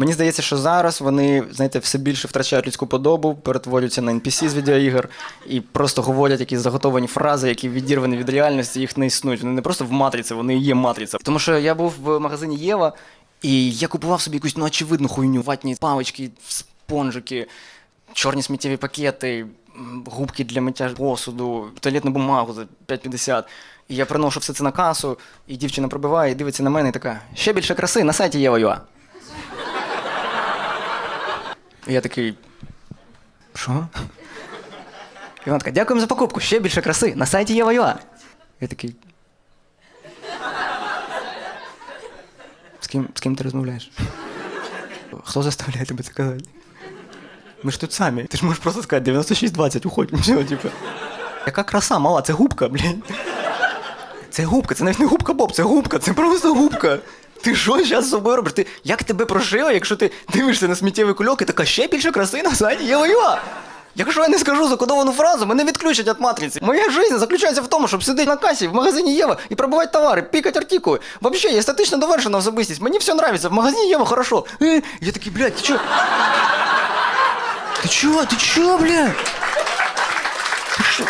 Мені здається, що зараз вони, знаєте, все більше втрачають людську подобу, перетворюються на NPC з відеоігр і просто говорять якісь заготовані фрази, які відірвані від реальності, їх не існують. Вони не просто в матриці, вони є матриця. Тому що я був в магазині Єва, і я купував собі якусь ну, очевидну хуйню, ватні палички, спонжики, чорні сміттєві пакети, губки для миття посуду, туалетну бумагу за 5,50. І я приношу все це на касу, і дівчина пробиває, і дивиться на мене і така: ще більше краси на сайті Єва.ua. Я такий. Що? І вона така, дякуємо за покупку, ще більше краси на сайті Єва.ua. Я такий. З ким, з ким ти розмовляєш? Хто заставляє тебе це казати? Ми ж тут самі. Ти ж можеш просто сказати 96-20, уходь. Все, типу. Яка краса, мала, це губка, блін. Це губка, це навіть не губка Боб, це губка, це просто губка. Ти що зараз з собою робиш? Ти, як тебе прошило, якщо ти дивишся на сміттєвий кульок і така ще більше краси на сайті Єва.ua? Якщо я не скажу закодовану фразу, мене відключать від матриці. Моя життя заключається в тому, щоб сидіти на касі в магазині Єва і пробувати товари, пікати артикули. Взагалі, я статично довершена особистість. Мені все нравится. В магазині Єва хорошо. Е, я такий, блядь, ти чо? Ти чо? Ти чо, блядь? Ти що?